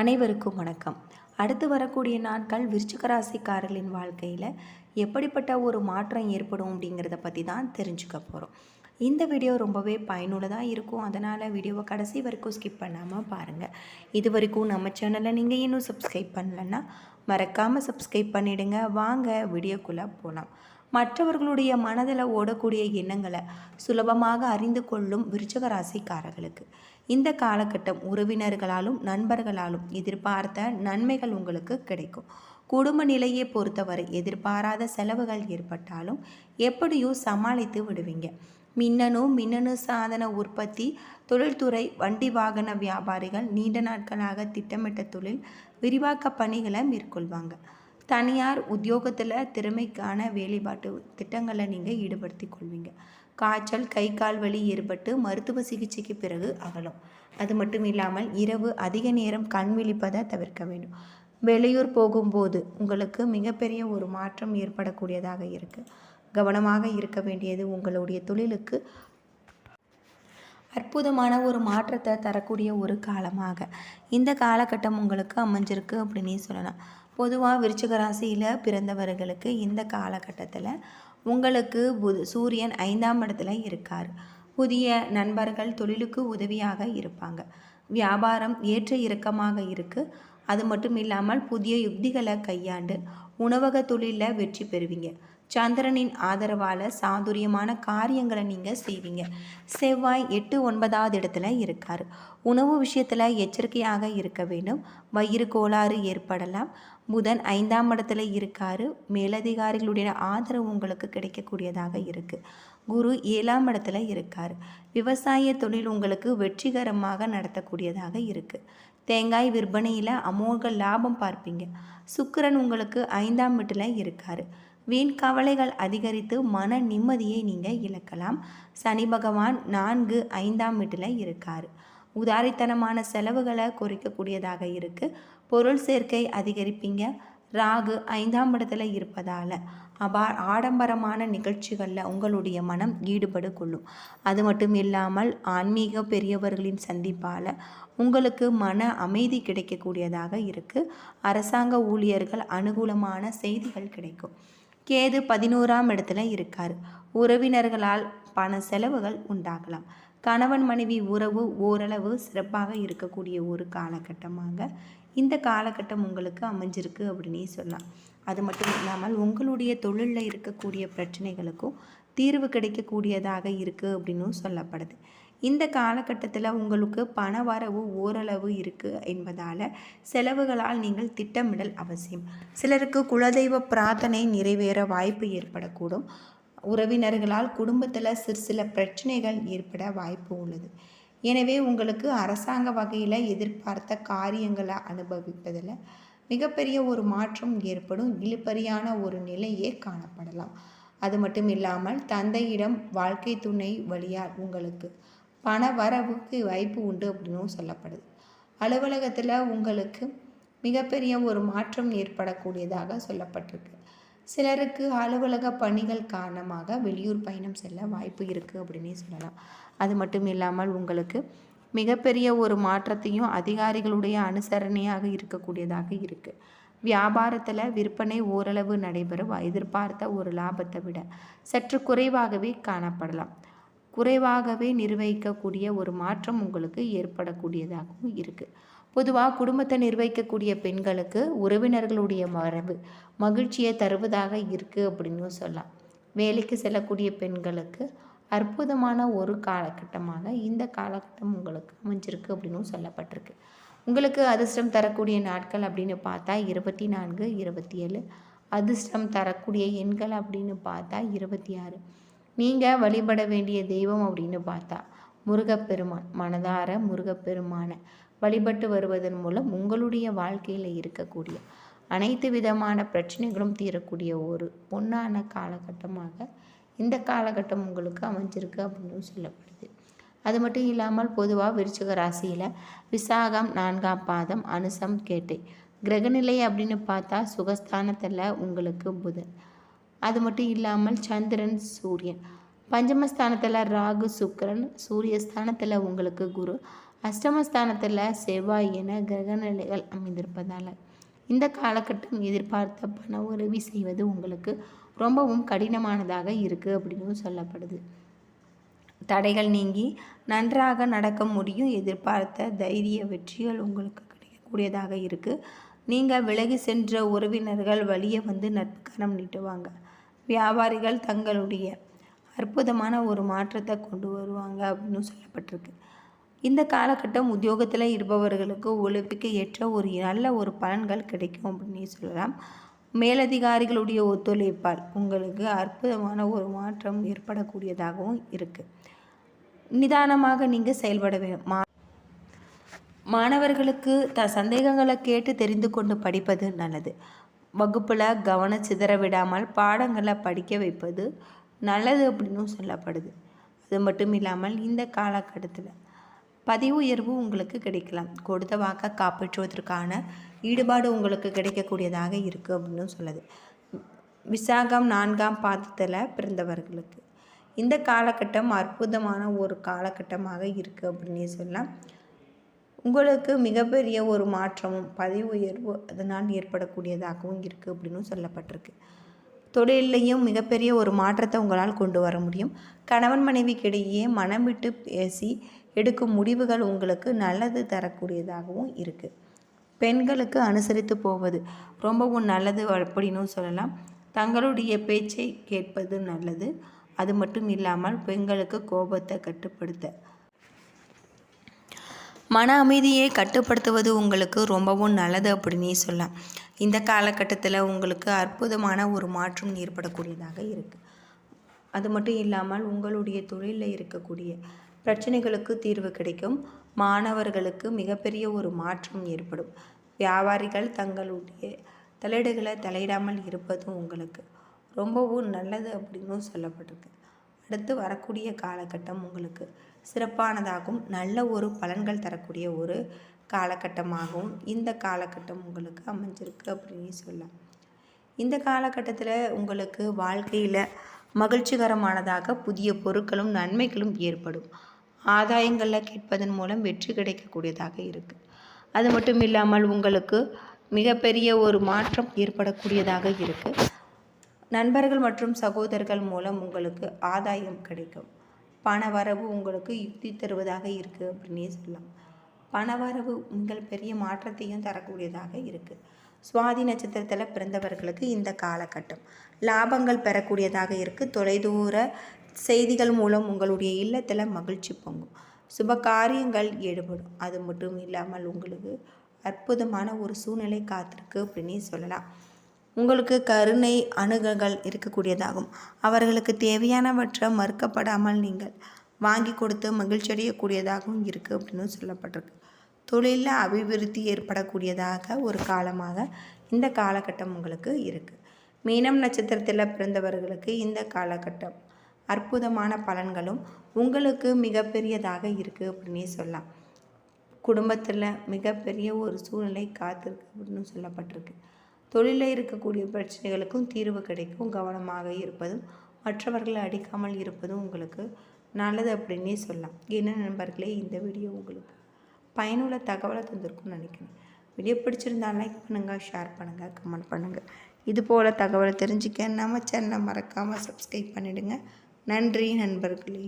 அனைவருக்கும் வணக்கம். அடுத்து வரக்கூடிய நாட்கள் விருச்சிக ராசிக்காரர்களின் வாழ்க்கையில் எப்படிப்பட்ட ஒரு மாற்றம் ஏற்படும் அப்படிங்கிறத பற்றி தான் தெரிஞ்சுக்க போகிறோம் இந்த வீடியோ ரொம்பவே பயனுள்ளதாக இருக்கும். அதனால் வீடியோவை கடைசி வரைக்கும் ஸ்கிப் பண்ணாமல் பாருங்கள் இது வரைக்கும் நம்ம சேனலை நீங்கள் இன்னும் சப்ஸ்கிரைப் பண்ணலன்னா மறக்காமல் சப்ஸ்கிரைப் பண்ணிவிடுங்க வாங்க வீடியோக்குள்ளே போகலாம் மற்றவர்களுடைய மனதில் ஓடக்கூடிய எண்ணங்களை சுலபமாக அறிந்து கொள்ளும் விருச்சக ராசிக்காரர்களுக்கு. இந்த காலகட்டம் உறவினர்களாலும் நண்பர்களாலும் எதிர்பார்த்த நன்மைகள் உங்களுக்கு கிடைக்கும். குடும்ப நிலையை பொறுத்தவரை எதிர்பாராத செலவுகள் ஏற்பட்டாலும் எப்படியும் சமாளித்து விடுவீங்க. மின்னணு மின்னணு சாதன உற்பத்தி தொழில்துறை வண்டி வாகன வியாபாரிகள் நீண்ட நாட்களாக திட்டமிட்ட தொழில் விரிவாக்க பணிகளை மேற்கொள்வாங்க. தனியார் உத்தியோகத்தில் திறமைக்கான வேலைப்பாட்டு திட்டங்களை நீங்கள் ஈடுபடுத்தி கொள்வீங்க. காய்ச்சல் கை கால் வலி ஏற்பட்டு மருத்துவ சிகிச்சைக்கு பிறகு அகலும். அது மட்டும் இல்லாமல் இரவு அதிக நேரம் கண் விழிப்பதை தவிர்க்க வேண்டும். வெளியூர் போகும்போது உங்களுக்கு மிகப்பெரிய ஒரு மாற்றம் ஏற்படக்கூடியதாக இருக்குது கவனமாக இருக்க வேண்டியது உங்களுடைய தொழிலுக்கு. அற்புதமான ஒரு மாற்றத்தை தரக்கூடிய ஒரு காலமாக. இந்த காலகட்டம் உங்களுக்கு அமைஞ்சிருக்கு அப்படின்னே சொல்லலாம். பொதுவாக விருச்சிக ராசியில் பிறந்தவர்களுக்கு இந்த காலகட்டத்தில் உங்களுக்கு புது சூரியன் ஐந்தாம் இடத்துல இருக்கார். புதிய நண்பர்கள் தொழிலுக்கு உதவியாக இருப்பாங்க. வியாபாரம் ஏற்ற இறக்கமாக இருக்குது அது மட்டும் இல்லாமல் புதிய யுக்திகளை கையாண்டு உணவக தொழிலில் வெற்றி பெறுவீங்க. சந்திரனின் ஆதரவால் சாதுரியமான காரியங்களை நீங்கள் செய்வீங்க. செவ்வாய் எட்டு ஒன்பதாவது இடத்துல இருக்கார். உணவு விஷயத்தில் எச்சரிக்கையாக இருக்க வேண்டும். வயிறு கோளாறு ஏற்படலாம். புதன் ஐந்தாம் இடத்துல இருக்காரு. மேலதிகாரிகளுடைய ஆதரவு உங்களுக்கு கிடைக்கக்கூடியதாக இருக்குது குரு ஏழாம் இடத்துல இருக்கார். விவசாய தொழில் உங்களுக்கு வெற்றிகரமாக நடத்தக்கூடியதாக இருக்குது தேங்காய் விற்பனையில் அமோக லாபம் பார்ப்பீங்க. சுக்கரன் உங்களுக்கு ஐந்தாம் வீட்டில் இருக்கார். வீண் கவலைகள் அதிகரித்து மன நிம்மதியை நீங்கள் இழக்கலாம். சனி பகவான் நான்கு ஐந்தாம் வீட்டில் இருக்கார். உதாரித்தனமான செலவுகளை குறைக்கக்கூடியதாக இருக்குது பொருள் சேர்க்கை அதிகரிப்பீங்க. ராகு ஐந்தாம் இடத்துல இருப்பதால் அபா ஆடம்பரமான நிகழ்ச்சிகளில் உங்களுடைய மனம் ஈடுபடு கொள்ளும். அது மட்டும் இல்லாமல் ஆன்மீக பெரியவர்களின் சந்திப்பால் உங்களுக்கு மன அமைதி கிடைக்கக்கூடியதாக இருக்குது அரசாங்க ஊழியர்கள் அனுகூலமான செய்திகள் கிடைக்கும். கேது பதினோராம் இடத்துல இருக்கார். உறவினர்களால் பண செலவுகள் உண்டாகலாம். கணவன் மனைவி உறவு ஓரளவு சிறப்பாக இருக்கக்கூடிய ஒரு காலகட்டமாக இந்த காலகட்டம் உங்களுக்கு அமைஞ்சிருக்கு அப்படின்னே சொல்லலாம். அது மட்டும் இல்லாமல் உங்களுடைய தொழிலில் இருக்கக்கூடிய பிரச்சனைகளுக்கும் தீர்வு கிடைக்கக்கூடியதாக இருக்குது அப்படின்னும் சொல்லப்படுது. இந்த காலகட்டத்தில் உங்களுக்கு பண வரவு ஓரளவு இருக்குது என்பதால் செலவுகளால் நீங்கள் திட்டமிடல் அவசியம். சிலருக்கு குலதெய்வ பிரார்த்தனை நிறைவேற வாய்ப்பு ஏற்படக்கூடும். உறவினர்களால் குடும்பத்தில் சிறு சில பிரச்சனைகள் ஏற்பட வாய்ப்பு உள்ளது. எனவே உங்களுக்கு அரசாங்க வகையில் எதிர்பார்த்த காரியங்களை அனுபவிப்பதில் மிகப்பெரிய ஒரு மாற்றம் ஏற்படும். இழுபறியான ஒரு நிலையே காணப்படலாம். அது மட்டும் இல்லாமல் தந்தையிடம் வாழ்க்கை துணை வழியால் உங்களுக்கு பண வரவுக்கு வாய்ப்பு உண்டு அப்படின்னும் சொல்லப்படுது. அலுவலகத்தில் உங்களுக்கு மிகப்பெரிய ஒரு மாற்றம் ஏற்படக்கூடியதாக சொல்லப்பட்டிருக்கு. சிலருக்கு அலுவலக பணிகள் காரணமாக வெளியூர் பயணம் செல்ல வாய்ப்பு இருக்குது அப்படின்னே சொல்லலாம். அது மட்டும் இல்லாமல் உங்களுக்கு மிகப்பெரிய ஒரு மாற்றத்தையும் அதிகாரிகளுடைய அனுசரணையாக இருக்கக்கூடியதாக இருக்குது வியாபாரத்தில் விற்பனை ஓரளவு நடைபெறும். எதிர்பார்த்த ஒரு லாபத்தை விட சற்று குறைவாகவே காணப்படலாம். குறைவாகவே நிர்வகிக்கக்கூடிய ஒரு மாற்றம் உங்களுக்கு ஏற்படக்கூடியதாகவும் இருக்குது பொதுவாக குடும்பத்தை நிர்வகிக்கக்கூடிய பெண்களுக்கு உறவினர்களுடைய மரபு மகிழ்ச்சியை தருவதாக இருக்குது அப்படின்னு சொல்லலாம். வேலைக்கு செல்லக்கூடிய பெண்களுக்கு அற்புதமான ஒரு காலகட்டமாக இந்த காலகட்டம் உங்களுக்கு அமைஞ்சிருக்கு அப்படின்னு சொல்லப்பட்டிருக்கு. உங்களுக்கு அதிர்ஷ்டம் தரக்கூடிய நாட்கள் அப்படின்னு பார்த்தா இருபத்தி நான்கு இருபத்தி ஏழு. அதிர்ஷ்டம் தரக்கூடிய எண்கள் அப்படின்னு பார்த்தா இருபத்தி ஆறு. நீங்கள் வழிபட வேண்டிய தெய்வம் அப்படின்னு பார்த்தா முருகப்பெருமான் மனதார முருகப்பெருமானை வழிபட்டு வருவதன் மூலம் உங்களுடைய வாழ்க்கையில் இருக்கக்கூடிய அனைத்து விதமான பிரச்சனைகளும் தீரக்கூடிய ஒரு பொன்னான காலகட்டமாக இந்த காலகட்டம் உங்களுக்கு அமைஞ்சிருக்கு அப்படின்னு சொல்லப்படுது. அது மட்டும் இல்லாமல் பொதுவாக விருச்சிக ராசியில் விசாகம் நான்காம் பாதம் அனுசம் கேட்டை கிரகநிலை அப்படின்னு பார்த்தா சுகஸ்தானத்தில் உங்களுக்கு புதன். அது மட்டும் இல்லாமல் சந்திரன் சூரியன். பஞ்சமஸ்தானத்தில் ராகு சுக்கரன். சூரியஸ்தானத்தில் உங்களுக்கு குரு. அஷ்டமஸ்தானத்தில் செவ்வாய் என கிரக நிலைகள் அமைந்திருப்பதால். இந்த காலகட்டம் எதிர்பார்த்த பண உதவி செய்வது உங்களுக்கு ரொம்பவும் கடினமானதாக இருக்குது அப்படின்னு சொல்லப்படுது. தடைகள் நீங்கி நன்றாக நடக்க முடியும். எதிர்பார்த்த தைரிய வெற்றிகள் உங்களுக்கு கிடைக்கக்கூடியதாக இருக்குது நீங்கள் விலகி சென்ற உறவினர்கள் வழியே வந்து நட்புக்கரம் நீட்டுவாங்க. வியாபாரிகள் தங்களுடைய அற்புதமான ஒரு மாற்றத்தை கொண்டு வருவாங்க அப்படின்னு சொல்லப்பட்டிருக்கு. இந்த காலகட்டம் உத்தியோகத்தில் இருப்பவர்களுக்கு உழைப்புக்கு ஏற்ற ஒரு நல்ல ஒரு பலன்கள் கிடைக்கும் அப்படின்னு சொல்லலாம். மேலதிகாரிகளுடைய ஒத்துழைப்பால் உங்களுக்கு அற்புதமான ஒரு மாற்றம் ஏற்படக்கூடியதாகவும் இருக்குது நிதானமாக நீங்கள் செயல்பட வேண்டும் மா மாணவர்களுக்கு த சந்தேகங்களை கேட்டு தெரிந்து கொண்டு படிப்பது நல்லது. வகுப்பில் கவனம் சிதற விடாமல் பாடங்களை படிக்க வைப்பது நல்லது அப்படின்னும் சொல்லப்படுது. அது மட்டும் இல்லாமல் இந்த காலகட்டத்தில் பதிவு உயர்வு உங்களுக்கு கிடைக்கலாம். கொடுத்த வாக்கை காப்பாற்றுவதற்கான ஈடுபாடு உங்களுக்கு கிடைக்கக்கூடியதாக இருக்குது அப்படின்னு சொல்லுது. விசாகம் நான்காம் பாதத்தில் பிறந்தவர்களுக்கு. இந்த காலகட்டம் அற்புதமான ஒரு காலகட்டமாக இருக்குது அப்படின்னு சொல்லலாம். உங்களுக்கு மிகப்பெரிய ஒரு மாற்றமும் பதவி உயர்வு அதனால் ஏற்படக்கூடியதாகவும் இருக்குது அப்படின்னு சொல்லப்பட்டிருக்கு. தொழிலையும் மிகப்பெரிய ஒரு மாற்றத்தை உங்களால் கொண்டு வர முடியும். கணவன் மனைவிக்கிடையே மனம் விட்டு பேசி எடுக்கும் முடிவுகள் உங்களுக்கு நல்லது தரக்கூடியதாகவும் இருக்குது பெண்களுக்கு அனுசரித்து போவது ரொம்பவும் நல்லது அப்படின்னு சொல்லலாம். தங்களுடைய பேச்சை கேட்பது நல்லது. அது மட்டும் இல்லாமல் பெண்களுக்கு கோபத்தை கட்டுப்படுத்த மன அமைதியை கட்டுப்படுத்துவது உங்களுக்கு ரொம்பவும் நல்லது அப்படின்னே சொல்லலாம். இந்த காலகட்டத்தில் உங்களுக்கு அற்புதமான ஒரு மாற்றம் ஏற்படக்கூடியதாக இருக்குது அது மட்டும் இல்லாமல் உங்களுடைய தொழிலில் இருக்கக்கூடிய பிரச்சனைகளுக்கு தீர்வு கிடைக்கும். மாணவர்களுக்கு மிகப்பெரிய ஒரு மாற்றம் ஏற்படும். வியாபாரிகள் தங்களுடைய தலையீடுகளை தலையிடாமல் இருப்பதும் உங்களுக்கு ரொம்பவும் நல்லது அப்படின்னும் சொல்லப்பட்டிருக்கு. அடுத்து வரக்கூடிய காலகட்டம் உங்களுக்கு சிறப்பானதாகவும் நல்ல ஒரு பலன்கள் தரக்கூடிய ஒரு காலகட்டமாகவும் இந்த காலகட்டம் உங்களுக்கு அமைஞ்சிருக்கு அப்படின்னு சொல்லலாம். இந்த காலகட்டத்தில் உங்களுக்கு வாழ்க்கையில் மகிழ்ச்சிகரமானதாக புதிய பொருட்களும் நன்மைகளும் ஏற்படும். ஆதாயங்களில் கேட்பதன் மூலம் வெற்றி கிடைக்கக்கூடியதாக இருக்குது அது மட்டும் இல்லாமல் உங்களுக்கு மிகப்பெரிய ஒரு மாற்றம் ஏற்படக்கூடியதாக இருக்குது நண்பர்கள் மற்றும் சகோதரர்கள் மூலம் உங்களுக்கு ஆதாயம் கிடைக்கும். பண வரவு உங்களுக்கு யுக்தி தருவதாக இருக்குது அப்படின்னே சொல்லலாம். பண வரவு உங்கள் பெரிய மாற்றத்தையும் தரக்கூடியதாக இருக்குது சுவாதி நட்சத்திரத்தில் பிறந்தவர்களுக்கு இந்த காலகட்டம். லாபங்கள் பெறக்கூடியதாக இருக்குது தொலைதூர செய்திகள் மூலம் உங்களுடைய இல்லத்தில் மகிழ்ச்சி பொங்கும். சுப காரியங்கள் ஈடுபடும். அது மட்டும் இல்லாமல் உங்களுக்கு அற்புதமான ஒரு சூழ்நிலை காத்திருக்கு அப்படின்னே சொல்லலாம். உங்களுக்கு கருணை அணுகங்கள் இருக்கக்கூடியதாகும். அவர்களுக்கு தேவையானவற்றை மறுக்கப்படாமல் நீங்கள் வாங்கி கொடுத்து மகிழ்ச்சி அடையக்கூடியதாகவும் இருக்குது அப்படின்னு சொல்லப்பட்டிருக்கு. தொழிலில் அபிவிருத்தி ஏற்படக்கூடியதாக ஒரு காலமாக இந்த காலகட்டம் உங்களுக்கு இருக்குது மீனம் நட்சத்திரத்தில் பிறந்தவர்களுக்கு இந்த காலகட்டம் அற்புதமான பலன்களும் உங்களுக்கு மிகப்பெரியதாக இருக்குது அப்படின்னே சொல்லலாம். குடும்பத்தில் மிகப்பெரிய ஒரு சூழ்நிலை காத்திருக்கு அப்படின்னு சொல்லப்பட்டிருக்கு. தொழிலில் இருக்கக்கூடிய பிரச்சனைகளுக்கும் தீர்வு கிடைக்கும் கவனமாக இருப்பதும் மற்றவர்களை அடிக்காமல் இருப்பதும் உங்களுக்கு நல்லது அப்படின்னே சொல்லலாம். என்ன நண்பர்களே இந்த வீடியோ உங்களுக்கு பயனுள்ள தகவலை தந்திருக்கும்னு நினைக்கிறேன். வீடியோ பிடிச்சிருந்தா லைக் பண்ணுங்கள் ஷேர் பண்ணுங்கள் கமெண்ட் பண்ணுங்கள் இது போல் தகவலை தெரிஞ்சுக்க நம்ம சேனலை மறக்காமல் சப்ஸ்கிரைப் பண்ணிவிடுங்க நன்றி நண்பர்களே.